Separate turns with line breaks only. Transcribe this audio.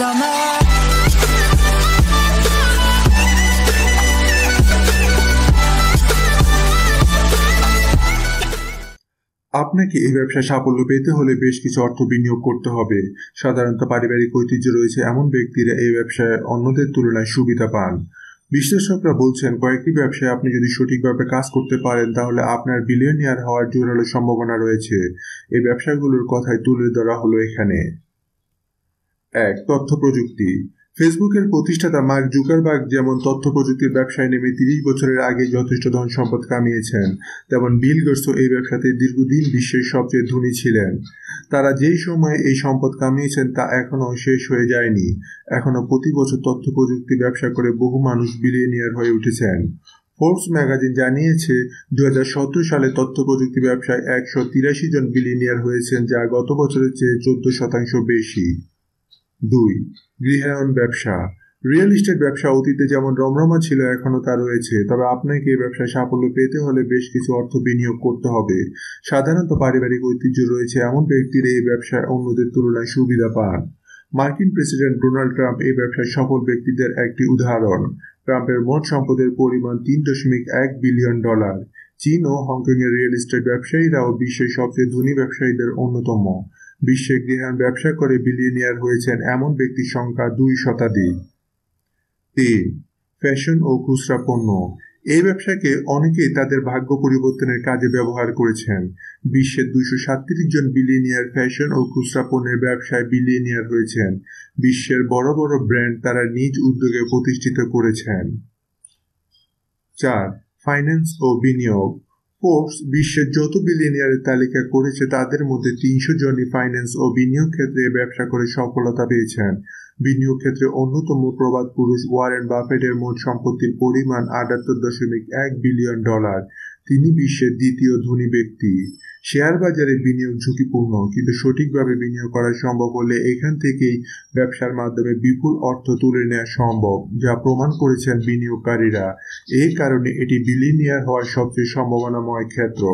আপনাকে এই ব্যবসায় সাফল্য পেতে হলে বেশ কিছু অর্থ বিনিয়োগ করতে হবে। সাধারণত পারিবারিক ঐতিহ্য রয়েছে এমন ব্যক্তিরা এই ব্যবসায় অন্যদের তুলনায় সুবিধা পান। বিশ্লেষকরা বলছেন, কয়েকটি ব্যবসায় আপনি যদি সঠিকভাবে কাজ করতে পারেন, তাহলে আপনার বিলিয়নিয়ার হওয়ার জোরালো সম্ভাবনা রয়েছে। এই ব্যবসাগুলোর কথাই তুলে ধরা হলো এখানে। এক তথ্য প্রযুক্তি ফেসবুকের প্রতিষ্ঠাতা মার্ক জুকারবার্গ যেমন তথ্য প্রযুক্তির ব্যবসায় নেমে তিরিশ বছরের আগে যথেষ্ট ধন সম্পদ কামিয়েছেন, তেমন বিল গেটসও এই ব্যবসাতে দীর্ঘদিন বিশ্বের সবচেয়ে ধনী ছিলেন। তারা যেই সময়ে এই সম্পদ কামিয়েছেন তা এখনও শেষ হয়ে যায়নি। এখনও প্রতি বছর তথ্য প্রযুক্তি ব্যবসা করে বহু মানুষ বিলিয়নিয়ার হয়ে উঠেছেন। ফোর্বস ম্যাগাজিন জানিয়েছে দুই হাজার সতেরো সালে তথ্য প্রযুক্তি ব্যবসায় একশো তিরাশি জন বিলিয়নিয়ার হয়েছেন, যা গত বছরের চেয়ে চোদ্দ শতাংশ বেশি। দুই গৃহায়ন ব্যবসা। রিয়েল এস্টেট ব্যবসা অতীতে যেমন রমরমা ছিল এখনও তা রয়েছে। তবে আপনাকে এই ব্যবসায় সাফল্য পেতে হলে বেশ কিছু অর্থ বিনিয়োগ করতে হবে। সাধারণত পারিবারিক ঐতিহ্য রয়েছে, এমন ব্যক্তিরা এই ব্যবসায় অন্যদের তুলনায় সুবিধা পান। মার্কিন প্রেসিডেন্ট ডোনাল্ড ট্রাম্প এই ব্যবসায় সফল ব্যক্তিদের একটি উদাহরণ। ট্রাম্পের মোট সম্পদের পরিমাণ তিন দশমিক এক বিলিয়ন ডলার। চীন ও হংকংয়ের রিয়েল এস্টেট ব্যবসায়ীরাও বিশ্বের সবচেয়ে ধনী ব্যবসায়ীদের অন্যতম। বিশ্বে গৃহায়ণ ব্যবসা করে বিলিয়নিয়ার হয়েছেন এমন ব্যক্তির সংখ্যা দুই শতাধিক। তিন ফ্যাশন ও খুচরা পণ্য। এই ব্যবসাকে অনেকেই তাদের ভাগ্য পরিবর্তনের কাজে ব্যবহার করেছেন। বিশ্বের দুইশো সাতত্রিশ জন বিলিয়নিয়ার ফ্যাশন ও খুচরা পণ্যের ব্যবসায় বিলিয়নিয়ার হয়েছেন। বিশ্বের বড় বড় ব্র্যান্ড তারা নিজ উদ্যোগে প্রতিষ্ঠিত করেছেন। চার ফাইন্যান্স ও বিনিয়োগ। ফোর্বস বিশ্বের যত বিলিয়নিয়ারের তালিকা করেছে, তাদের মধ্যে তিনশো জনই ফাইন্যান্স ও বিনিয়োগ ক্ষেত্রে ব্যবসা করে সফলতা পেয়েছেন। বিনিয়োগ ক্ষেত্রে অন্যতম প্রবাদ পুরুষ ওয়ারেন বাফেটের মোট সম্পত্তির পরিমাণ আটাত্তর দশমিক এক বিলিয়ন ডলার তিনি বিশ্বের দ্বিতীয় ধনী ব্যক্তি। শেয়ার বাজারে বিনিয়োগ ঝুঁকিপূর্ণ, কিন্তু সঠিকভাবে বিনিয়োগ করা সম্ভব হলে এখান থেকেই ব্যবসার মাধ্যমে বিপুল অর্থ তুলে নেওয়া সম্ভব, যা প্রমাণ করেছেন বিনিয়োগকারীরা। এই কারণে এটি বিলিনিয়ার হওয়ার সবচেয়ে সম্ভাবনাময় ক্ষেত্র।